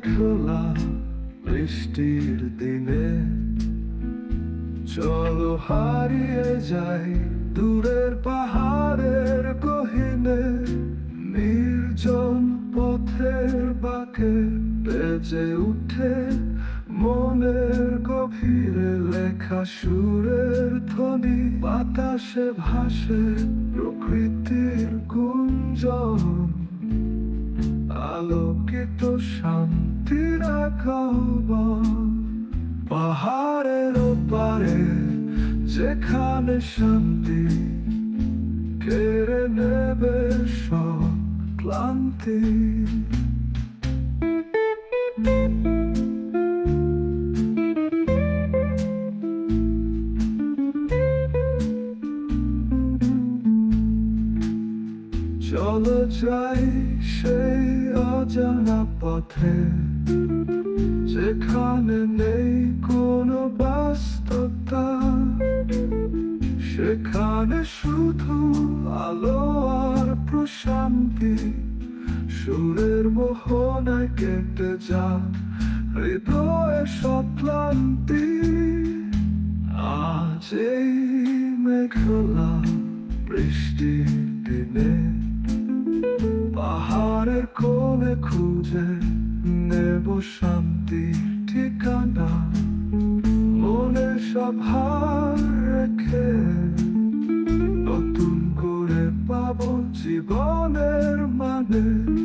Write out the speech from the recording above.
খোলা বৃষ্টির দিনে। চলো হারিয়ে যাই দূরের পাহাড়ের কহিনে নির্জন পথের বাঁকে বেজে উঠে মনের গভীরে লেখা সুরের ধ্বনি। বাতাসে ভাসে প্রকৃতির গুঞ্জন। আলোকিত শান্তির পাহাড়ের ওপারে যেখানে শান্তি কেড়ে নেবে সব ক্লান্তি। চলো যাই সেই অজানা পথে যেখানে নেই কোনো বাস্তবতা সেখানে শুধু আলো আর প্রশান্তি। সুরের মোহনায় কেটে যা হৃদয়ে সব ক্লান্তি আজ এই মেঘলা বৃষ্টির দিনে কোলে খুঁজে নেব শান্তি ঠিকানা। মনে সব রেখে নতুন করে পাবো জীবনের মানে।